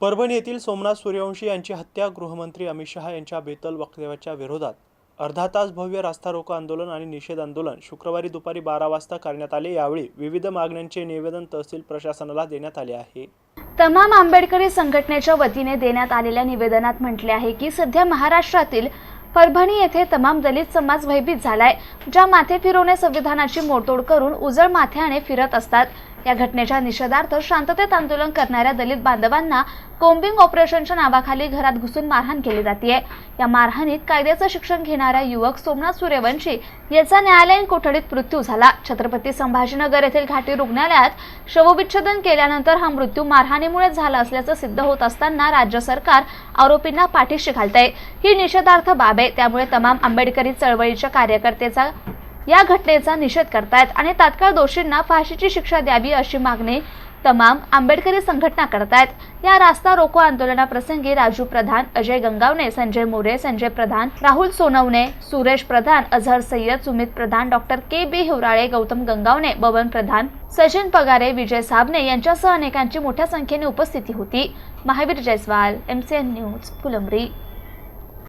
परभणी येथील सोमनाथ सूर्यवंशी यांची हत्या गृहमंत्री अमित शहा यांच्या बेतल वक्तव्याच्या विरोधात. अर्धा तास भव्य रास्ता रोको आंदोलन आणि निषेध आंदोलन शुक्रवारी दुपारी बारा वाजता करण्यात आले. यावेळी विविध मागण्यांचे निवेदन तहसील प्रशासनाला देण्यात आले आहे. तमाम आंबेडकरी संघटनेच्या वतीने देण्यात आलेल्या निवेदनात म्हटले आहे की सध्या महाराष्ट्रातील परभणी येथे तमाम दलित समाज भयभीत झालाय ज्या माथे फिरवणे संविधानाची मोडतोड करून उजळ माथ्याने फिरत असतात. या घटनेच्या निषेधार्थ शांततेत आंदोलन करणाऱ्या दलित बांधवांना कोम्बिंग ऑपरेशनच्या नावाखाली घरात घुसून मारहाण केली जाते या मारहाणीत कायद्याचं शिक्षण घेणारा युवक सोमनाथ सूर्यवंशी याचा न्यायालयीन कोठडीत मृत्यू झाला. छत्रपती संभाजीनगर येथील घाटी रुग्णालयात शवविच्छेदन केल्यानंतर हा मृत्यू मारहाणीमुळे झाला असल्याचं सिद्ध होत असताना राज्य सरकार आरोपींना पाठीशी आहे ही निषेधार्थ बाब आहे. त्यामुळे तमाम आंबेडकरी चळवळीच्या कार्यकर्त्याचा या घटनेचा निषेध करतायत आणि तात्काळ दोषींना फाशीची शिक्षा द्यावी अशी मागणी तमाम आंबेडकरी संघटना करतायत. या रास्ता रोको आंदोलनाप्रसंगी Raju Pradhan Ajay Gangawane Sanjay More Sanjay Pradhan Rahul Sonawane Suresh Pradhan Azhar Sayyed Sumit Pradhan doctor K B Hiwrale Gautam Gangawane Baban Pradhan Sachin Pagare Vijay Sabane यांच्यासह अनेकांची मोठ्या संख्येने उपस्थिती होती. Mahavir Jaiswal MCN news Phulambri.